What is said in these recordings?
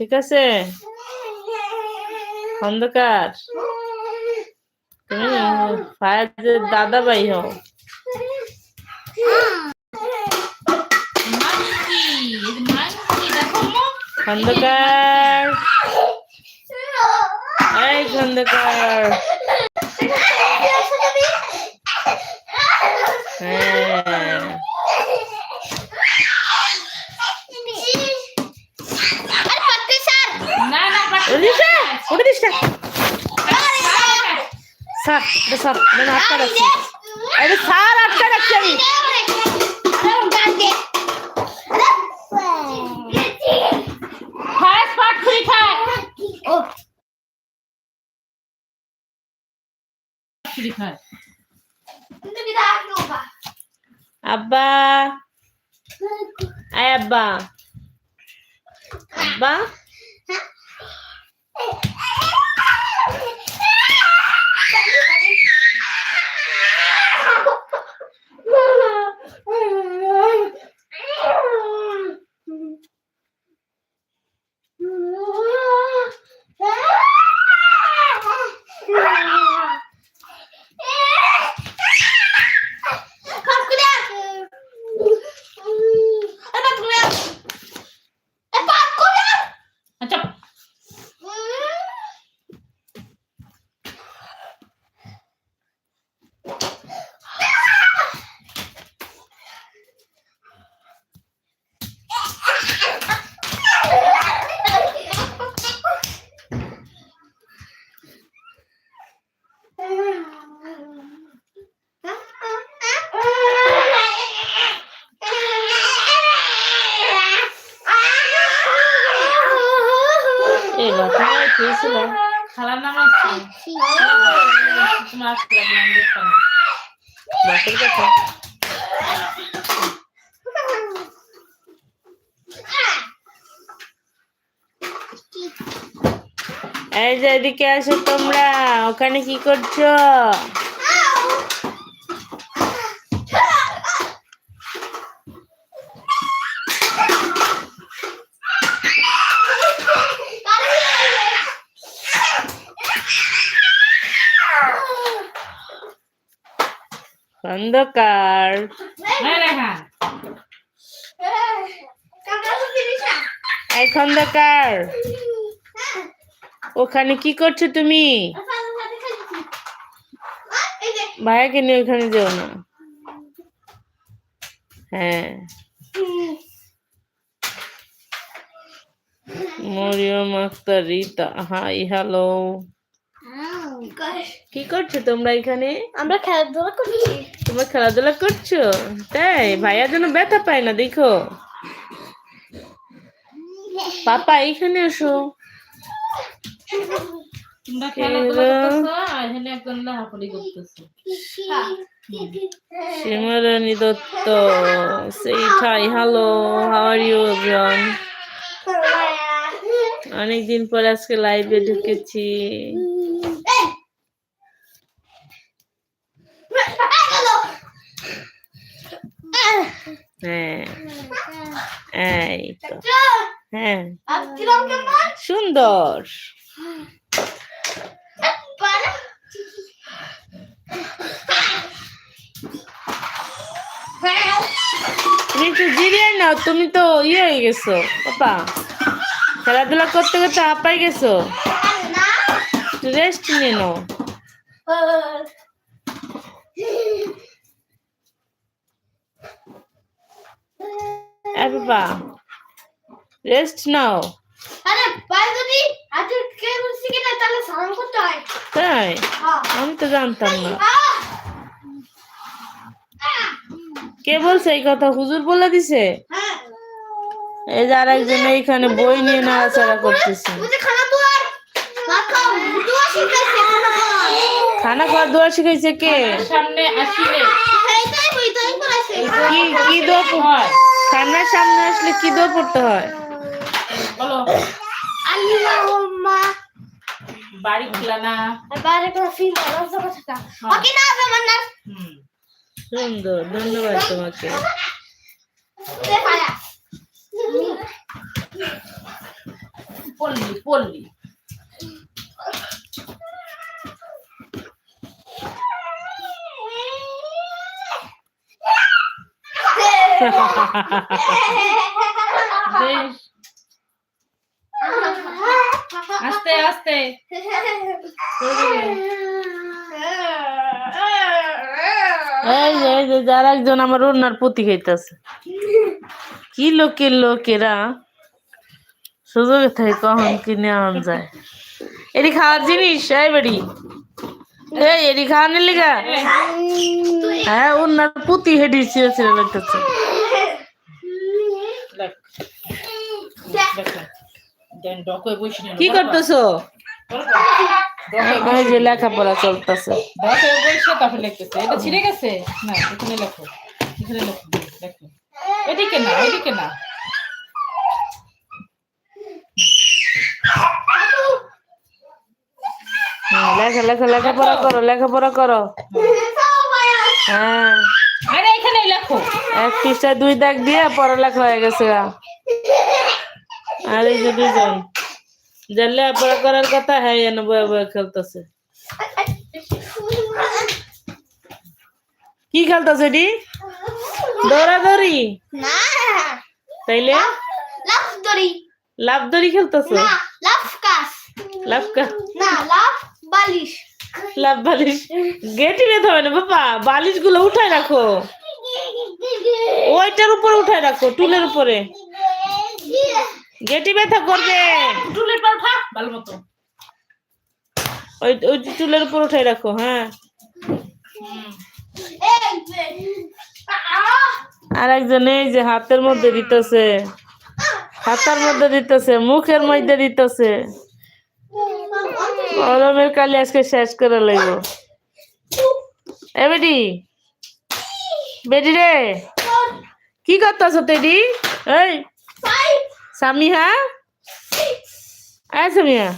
ঠিক আছে? খন্দকার তুমি দাদা ভাই হও। খন্দকার এই খন্দকার হ্যাঁ না না বাট উড়িষ্যা উড়িষ্যা স্যার এটা স্যার আমি আটকা রাখছি এটা স্যার আটকা রাখছি আমি ফায়াজ পাট খুলি খায় খুলি খায় আব্বা আয় আব্বা আব্বা আচ্ছা এই ঘটনা খেয়েছিল খালার নাম আছে তোমার আসতে লাগলাম দেখতাম বাপের কথা এই যে এদিকে আসো তোমরা ওখানে কি করছ? খন্দকার হ্যাঁ। এই খন্দকার। ওখানে কি করছ তুমি? ভাইয়াকে নিয়ে ওখানে যেও না। হ্যাঁ। Mariyam Akter Rita hi hello. কি করছ তোমরা এখানে? আমরা খেলাধুলা করছি তোমরা খেলাধুলা করছ? তাই? ভাইয়া যেন ব্যথা পায় না দেখো। পাপা এখানে এসো। তোমরা খেলাধুলা করতেছো আর এখানে একজন করতেছো। সীমারানী দত্ত সেই ঠাই hello how are you everyone অনেকদিন পর আজকে লাইভে ঢুকেছি। হ্যাঁ। এই তো। হ্যাঁ। সুন্দর। একটু জিরিয়ে নাও, তুমি তো ইয়ে হয়ে গেছো। পাপা খেলাধুলা করতে করতে হাঁপাই গেছো। রেস্ট নিয়ে নাও। বাবা রেস্ট নাও আরে ভাই যদি আজকে কে বলছি কিনা তাহলে সালাম করতে হয় তাই? হ্যাঁ। আমি তো জানতাম না। কে বলছে এই কথা? হুজুর বলে দিছে? হ্যাঁ। এই যে আর একজন এইখানে বই নিয়ে নাড়াচাড়া করতেছে। খানা খাওয়ার দোয়া শিখাইছে কে? সামনে আসিলে। কি কি দোয়া হয় খানার সামনে আসলে কি দোয়া পড়তে হয়? বলো। আল্লাহুম্মা বাড়িকুলানা বাড়িকুলা ফিল থাকা ওকে না হবে মান্নার। সুন্দর ধন্যবাদ তোমাকে। পল্লি পল্লি। বেশ। আস্তে আস্তে। এই যে এই যে যার একজন আমার অন্যার পুতি খাইতেছে। কি লোকের লোকেরা? সুযোগে থাকে কখন কি নেওয়া যায়। এটি খাওয়ার জিনিস এই বেড়ি। এই এটি খাওয়ানোর লিগা? হ্যাঁ অন্যার পুতি হেঁটে ছিঁড়ে লাগতেছে দেখ দেখ দেন ডকে বসে নিন কি করতেছো? যে লেখাপড়া চলতেছে। ডকে বসে তারপর লিখতেছে। এটা ছিঁড়ে গেছে? না এখানে লেখো এখানে লেখো লেখো। এদিকে না এদিকে না। লেখা লেখা লেখাপড়া করো লেখাপড়া করো। হ্যাঁ। আরে এখানে লেখো। এক পৃষ্ঠায় দুই দাগ দিয়ে পড়ালেখা হয়ে গেছে। আর এই যে দুজন যে লেখাপড়া করার কথা হ্যাঁ এনে বয়ে বয়ে খেলতেছে। কি খেলতেছে এটি? দৌড়াদৌড়ি? না। তাইলে? লাফ দড়ি। লাভ দড়ি খেলতেছে? না লাফ কাস। লাভ না লাফ বালিশ। লাভ বালিশ। গেটি বেঁধে হবে না বাবা। বালিশগুলো উঠায় রাখো। ওইটার উপরে উঠায় রাখো টুলের উপরে। গেটি ব্যথা করবে। টুলের পর উঠা ভালো মতো। ওই ওই টুলের উপর উঠাই রাখো হ্যাঁ। আর একজন এই যে হাতের মধ্যে দিতেছে। হাতের মধ্যে দিতেছে মুখের মধ্যে দিতেছে। গরমের কালি আজকে শেষ করে লইব। এ বেটি বেটি রে। কি করতেছ তেডি এই সামিহা? এই সামিহা।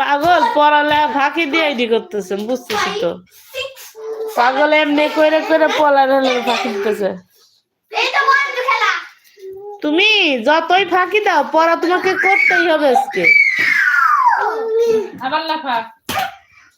পাগল পড়ালে ফাঁকি দিয়ে আইডি করতেছে, বুঝতেছি তো। পাগল এমনি কইরে কইরে পড়ালে ফাঁকি দিতেছে। তুমি যতই ফাঁকি দাও, পড়া তোমাকে করতেই হবে আজকে। আবার লাফা।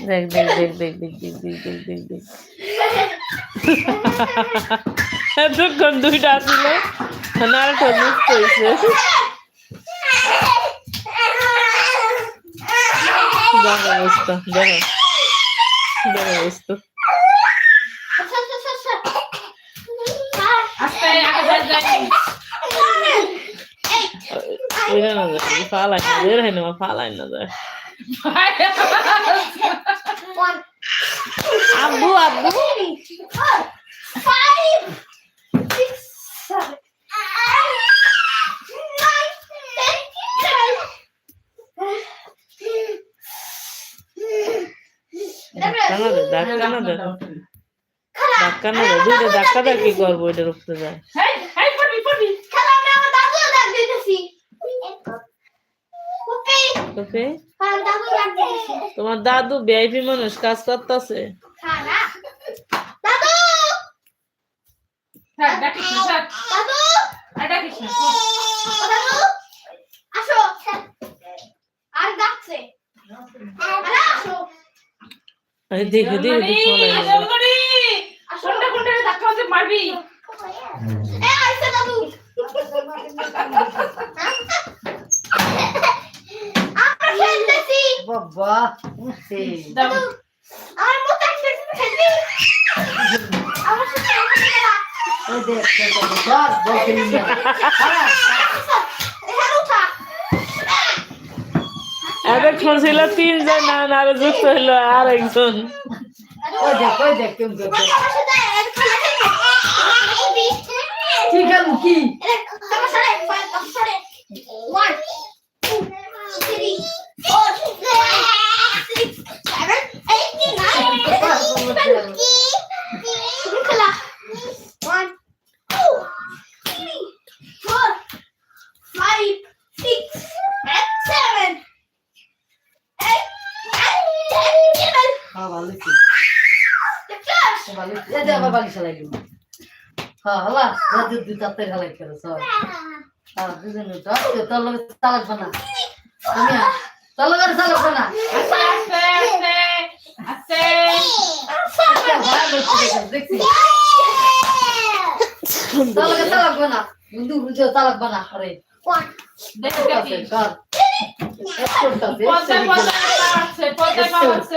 দেখ দেখ দেখ দেখ দেখ দেখ দেখ দেখ দেখ দেখ এতক্ষণ দুইটা আসলে নারটা মুক্ত হয়েছে দেখো অবস্থা দেখো। দেখো অবস্থা যাই যাই। ওইটা না যায়। আব্বু আব্বু ধাক্কা না দাও ধাক্কা না দাও দুইটা ধাক্কা দাও কি করব এটা রুখতে যায়। Okay. তোমার দাদু বেআইপি মানুষ কাজ করতেছে। দেখে দেখে উঠছে আমার মতো খেলবি আমার সাথে আমার দেখ দেখ এতক্ষণ ছিল তিনজন আরও যুক্ত হলো আর একজন ঠিক হ্যাঁ ভালো কি? যে আবার বালিশ লাগি হ্যাঁ হলা রাজু দুই তাতে খেলাই খেলো সব হ্যাঁ দুজন তো তোর লগে চালাক বানা। আমি তোর লগে চালাক বানা। দেখছি। তোর লগে চালাক বানা। বন্ধু বুঝো চালাক বানা আরে। আছে আছে পদ্মায় পদ্মায় পাচ্ছে পদ্মায় পাচ্ছে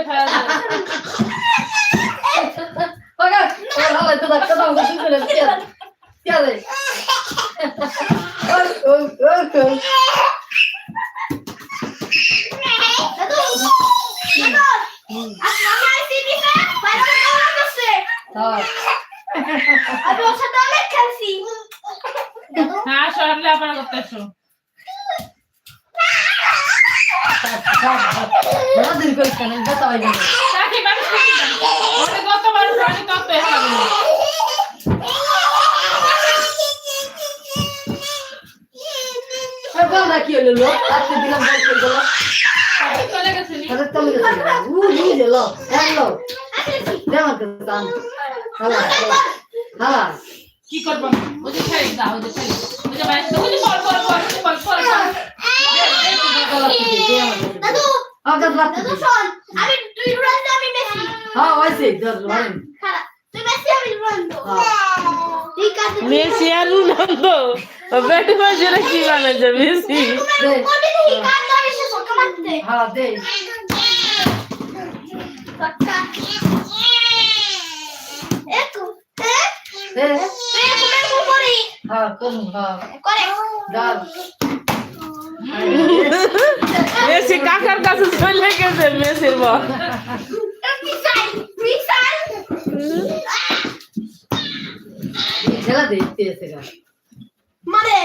Eh, kira dulu. Aku bilang kau kira dulu. চলে গেছে নি sini. Uh, ini je lo. Hello. Jangan ke sana. Hala, hala. Hala. কি করব ওই যে ছেড়ে দাও ওই যে ছেড়ে ওই যে বাইরে ওই যে ke sini. Ah, kat lati. আমি তুই আমি Messi Ah, why sih? Dah, lain. খারাপ তুই মেসি আমি রোনাল্ডো Ah. ঠিক আছে মেসি আর রোনালদো বেটি বাজরে কি বানাইছে মেসি Deh. কোনটা দেখি কার দাবি সে সকা মারতে Ha, deh. সকা একটু মেসির খেলা দেখতে এসে গা মানে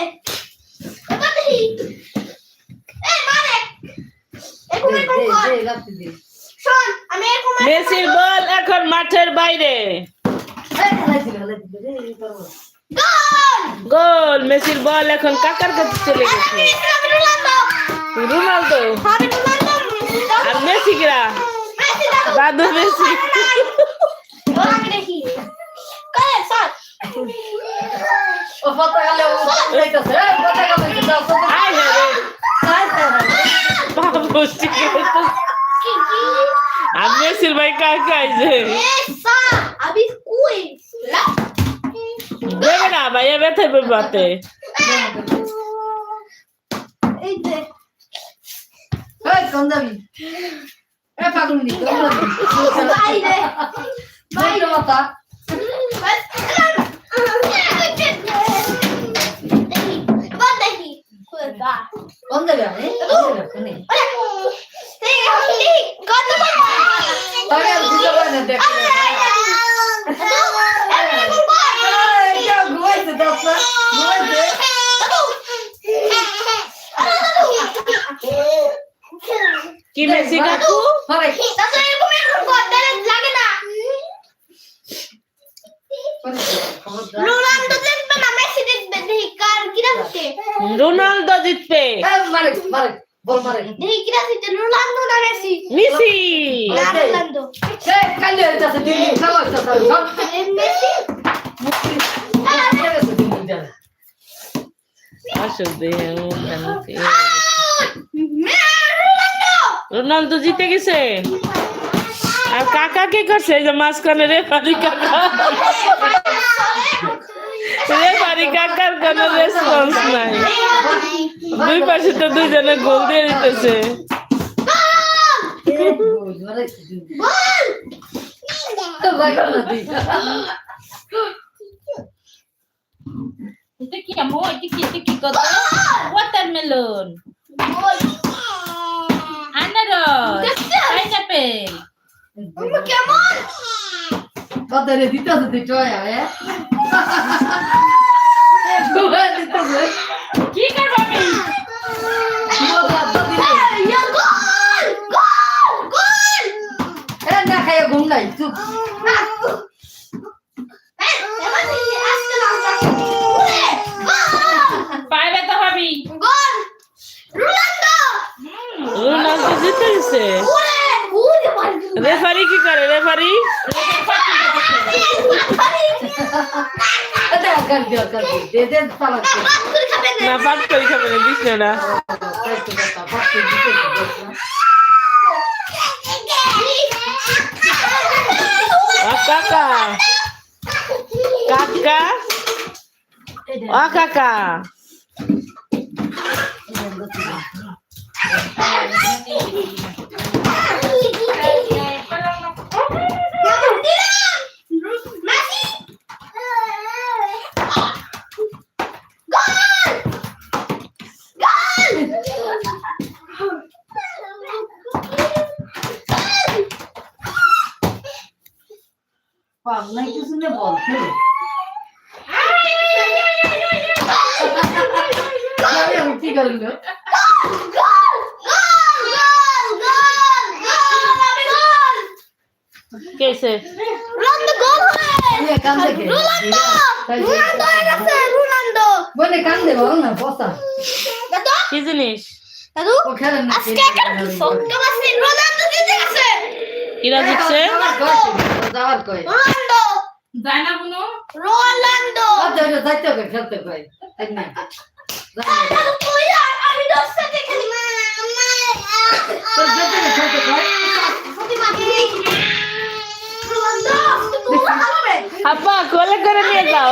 মেসির বল এখন মাঠের বাইরে। গোল! গোল! মেসির বল এখন কাকার কাছে চলে গেছে। রোনালদো। আর মেসি কিরা দাদু। দাদু মেসি। ও আমি দেখি। করে স্যার ও ফটো গেলে ও যাইতাছে এই ফটো গেলে দাও ফটো। আয় রে আয় আয় বাবু শিখে তো কি কি? আর মেসির ভাই কাকা আইছে এসা আমি কুই। লা। দেবে না ভাইয়া ব্যথা বাতে। এই যে। এই কোন এ পাগলনি কোন যাবি বাইরে বাইরে মাথা বাস দেখি এবার দেখি কোথা কোন যাবি আরে কোন যাবি কোনে এই হলি কত আরে বুঝা পায় না দেখ এই কেউ ঘুমাইছে দাস ঘুমাইছে কি মেসি কাকু আরে লাগে না খবরদার রোনাল্ডো দেখবে না মেসি দেখবে দেখি কার কিরা হচ্ছে রোনালদো জিতবে এই মারে মারে বল মারে দেখি কিরা হচ্ছে রোনাল্ডো না মেসি? মেসি! না রোনাল্ডো এই কালে হইতাছে দিন খেলা হইতাছে সব এ মেসি? আসো দে রোনাল্ডো রোনালদো! জিতে গেছে। আর কাকা কি করছে এই যে মাঝখানে রেফারি কাকা। রেফারি কাকার কোনো রেসপন্স নাই। দুই পাশে তো দুইজনে গোল দিয়ে দিতেছে। এটা কি আমো এটা কি এটা কি কত ওয়াটারমেলন আর রস দেখছ? পাইনাপেল আম্মু কেমন? কত রে দিতেছে তুই টয়া দিতেছে কি করব আমি তো ইয়া, ঘুম নাই চুপ ব্যথা হবি গোল রোনাল্ডো রোনাল্ডো জিতে গেছে ওরে ওরে মারি রেফারি কি করে? রেফারি খাবে না পাট করে খাবে না দিস না কাকা। কাকা? ও কাকা পাম নাই কিছু নে বল খেলে আমি কি করল কেসে এ কান্দে কে? বনে কান্দে বল না বসা। কি জিনিস? ও খেলেন না কিরা জিতছে? যাওয়ার কই যায় না কোনো? রোনাল্ডো আচ্ছা যাইতে হবে খেলতে কই তাই না আমি দশ সাথে খেলি। তোর যেতে না খেলতে কই আপা কোলে করে নিয়ে যাও।